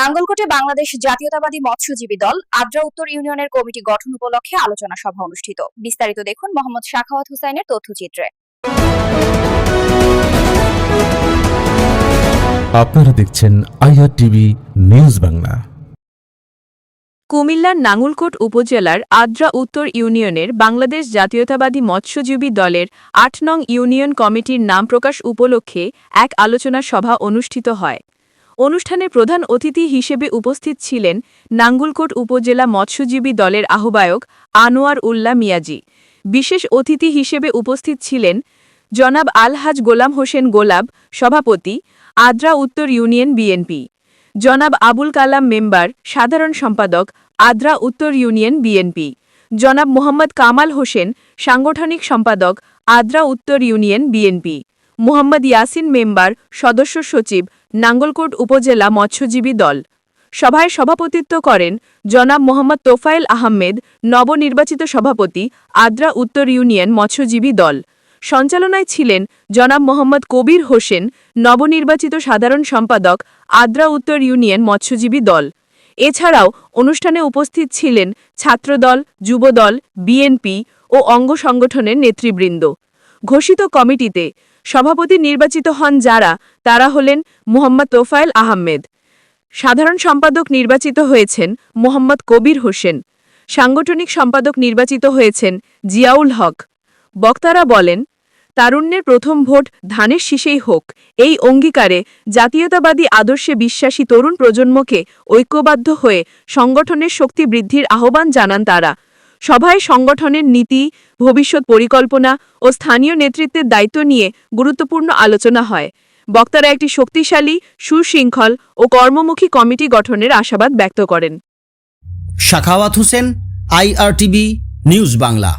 নাঙ্গলকোটে বাংলাদেশ জাতীয়তাবাদী মৎস্যজীবী দল আদ্রা উত্তর ইউনিয়নের কমিটি গঠন উপলক্ষে আলোচনা সভা অনুষ্ঠিত। বিস্তারিত দেখুন মোহাম্মদ শাখাওয়াত হুসাইনের তথ্যচিত্রে। আপনারা দেখছেন আইআর টিভি নিউজ বাংলা। কুমিল্লার নাঙ্গলকোট উপজেলার আদ্রা উত্তর ইউনিয়নের বাংলাদেশ জাতীয়তাবাদী মৎস্যজীবী দলের আট নং ইউনিয়ন কমিটির নাম প্রকাশ উপলক্ষে এক আলোচনা সভা অনুষ্ঠিত হয়। অনুষ্ঠানে প্রধান অতিথি হিসেবে উপস্থিত ছিলেন নাঙ্গুলকোট উপজেলা মৎস্যজীবী দলের আহ্বায়ক আনোয়ার উল্লা মিয়াজি। বিশেষ অতিথি হিসেবে উপস্থিত ছিলেন জনাব আলহাজ গোলাম হোসেন গোলাব, সভাপতি, আদ্রা উত্তর ইউনিয়ন বিএনপি। জনাব আবুল কালাম মেম্বার, সাধারণ সম্পাদক, আদ্রা উত্তর ইউনিয়ন বিএনপি। জনাব মোহাম্মদ কামাল হোসেন, সাংগঠনিক সম্পাদক, আদ্রা উত্তর union BNP. Mohammad Yasin member, সদস্য সচিব, নাঙ্গলকোট উপজেলা মৎস্যজীবী দল। সভায় সভাপতিত্ব করেন জনাব মোহাম্মদ তোফায়েল আহমেদ, নবনির্বাচিত সভাপতি, আদ্রা উত্তর ইউনিয়ন মৎস্যজীবী দল। সঞ্চালনায় ছিলেন জনাব মোহাম্মদ কবির হোসেন, নবনির্বাচিত সাধারণ সম্পাদক, আদ্রা উত্তর ইউনিয়ন মৎস্যজীবী দল। এছাড়াও অনুষ্ঠানে উপস্থিত ছিলেন ছাত্রদল, যুবদল, বিএনপি ও অঙ্গ সংগঠনের নেতৃবৃন্দ। ঘোষিত কমিটিতে সভাপতি নির্বাচিত হন যারা, তারা হলেন মোহাম্মদ তোফায়েল আহমেদ। সাধারণ সম্পাদক নির্বাচিত হয়েছেন মোহাম্মদ কবির হোসেন। সাংগঠনিক সম্পাদক নির্বাচিত হয়েছেন জিয়াউল হক। বক্তারা বলেন, তারুণ্যের প্রথম ভোট ধানের শীষেই হোক। এই অঙ্গীকারে জাতীয়তাবাদী আদর্শে বিশ্বাসী তরুণ প্রজন্মকে ঐক্যবদ্ধ হয়ে সংগঠনের শক্তি বৃদ্ধির আহ্বান জানান তারা। সভায় সংগঠনের নীতি, ভবিষ্যৎ পরিকল্পনা ও স্থানীয় নেতৃত্বের দায়িত্ব নিয়ে গুরুত্বপূর্ণ আলোচনা হয়। বক্তারা একটি শক্তিশালী, সুশৃঙ্খল ও কর্মমুখী কমিটি গঠনের আশাবাদ ব্যক্ত করেন। Shakhawat Hossain IRTB news Bangla.